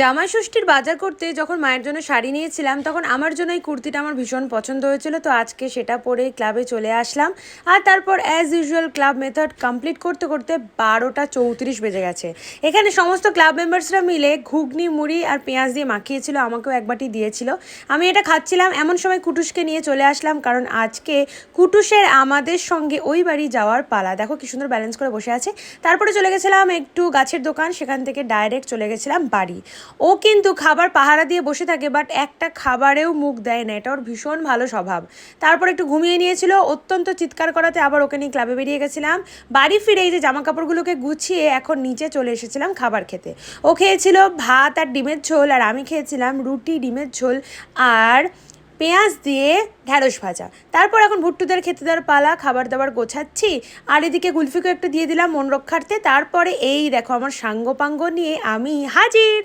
জামাই ষষ্ঠীর বাজার করতে যখন মায়ের জন্য শাড়ি নিয়েছিলাম, তখন আমার জন্য এই কুর্তিটা আমার ভীষণ পছন্দ হয়েছিল। তো আজকে সেটা পরে ক্লাবে চলে আসলাম। আর তারপর as usual club method complete করতে করতে বারোটা চৌত্রিশ বেজে গেছে। এখানে সমস্ত ক্লাব মেম্বার্সরা মিলে ঘুগনি, মুড়ি আর পেঁয়াজ দিয়ে মাখিয়েছিল, আমাকেও এক বাটি দিয়েছিল। আমি এটা খাচ্ছিলাম, এমন সময় কুটুসকে নিয়ে চলে আসলাম, কারণ আজকে কুটুসের আমাদের সঙ্গে ওই বাড়ি যাওয়ার পালা। দেখো কি সুন্দর ব্যালেন্স করে বসে আছে। তারপরে চলে গেছিলাম একটু গাছের দোকান, সেখান থেকে ডাইরেক্ট চলে গেছিলাম বাড়ি। ও কিন্তু খাবার পাহারা দিয়ে বসে থাকে বাট একটা খাবারেও মুখ দেয় না। এটা ওর ভীষণ ভালো স্বভাব। তারপর একটু ঘুমিয়ে নিয়েছিল, অত্যন্ত চিৎকার করাতে আবার ওকে নিয়ে ক্লাবে বেরিয়ে গেছিলাম। বাড়ি ফিরে এই যে জামা কাপড়গুলোকে গুছিয়ে এখন নিচে চলে এসেছিলাম খাবার খেতে। ও খেয়েছিল ভাত আর ডিমের ঝোল, আর আমি খেয়েছিলাম রুটি, ডিমের ঝোল আর পেঁয়াজ দিয়ে ঢ্যাঁড়স ভাজা। তারপর এখন ভুট্টুদের খেতে দেওয়ার পালা, খাবার দাবার গোছাচ্ছি, আর এদিকে গুলফিকে একটু দিয়ে দিলাম মন রক্ষার্থে। তারপরে এই দেখো আমার সাঙ্গ পাঙ্গ নিয়ে আমি হাজির।